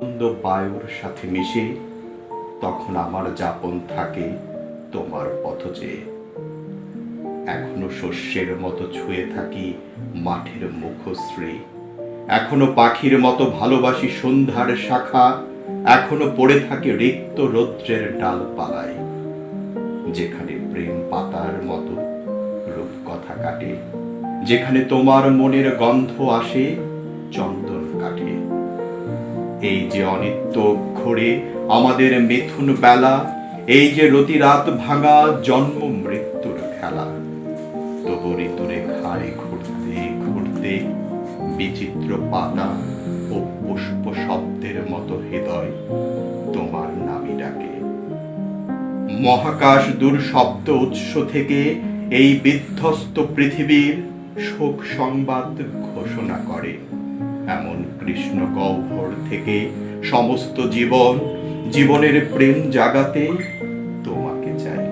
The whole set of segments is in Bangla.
মন্দ বায়ুর সাথে মিশে তখন আমার যাপন থাকে তোমার পথ চেয়ে এখনও শস্যের মতো ছুঁয়ে থাকি মাঠের মুখশ্রী। এখনও পাখির মতো ভালোবাসি সন্ধ্যার শাখা। এখনও পড়ে থাকে রিক্ত রৌদ্রের ডালপালায়। যেখানে প্রেম পাতার মতো রূপকথা কাটে। যেখানে তোমার মনের গন্ধ আসে চন্দন কাঠে এই যে অনিত্য অক্ষরে আমাদের মিথুন বেলা, এই যে রতিরাত ভাঙা জন্ম মৃত্যুর খেলা। তবু ঋতুরে খায় ঘুরতে ঘুরতে বিচিত্র পাতা ও পুষ্প শব্দের মতো হৃদয় তোমার নামই ডাকে। মহাকাশ দূর শব্দ উৎস থেকে এই বিধ্বস্ত পৃথিবীর শোক সংবাদ ঘোষণা করে। এমন কৃষ্ণ গহ্বর থেকে সমস্ত জীবন, জীবনের প্রেম জাগাতে তোমাকে চাই।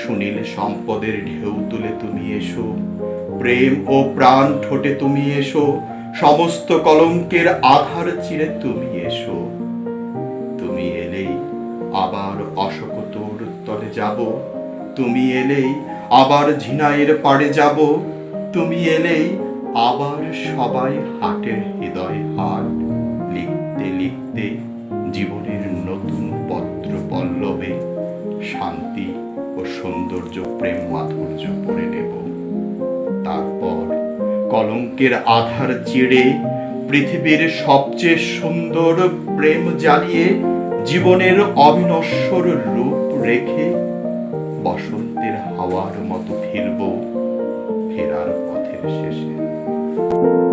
সুনীল সম্পদের ঢেউ তুলে তুমি এসো, প্রেম ও প্রাণ ঠোঁটে তুমি এসো, সমস্ত কলঙ্কের আধার চিরে তুমি এসো। তুমি এলেই আবার অশোকতোর তলে যাব, তুমি এলেই আবার ঝিনাইয়ের পাড়ে যাব, তুমি এলেই আবার সবাই হাটের হৃদয় হাট লিখতে লিখতে জীবনের নতুন পত্র পল্লবে শান্তি ও সৌন্দর্য, প্রেম, মাধুর্য পড়ে নেব। তারপর কলঙ্কের আধার চিড়ে পৃথিবীর সবচেয়ে সুন্দর প্রেম জ্বালিয়ে জীবনের অবিনশ্বর রূপ রেখে বসন্তের হাওয়ার মতো ফিরব, ফেরার 谢谢。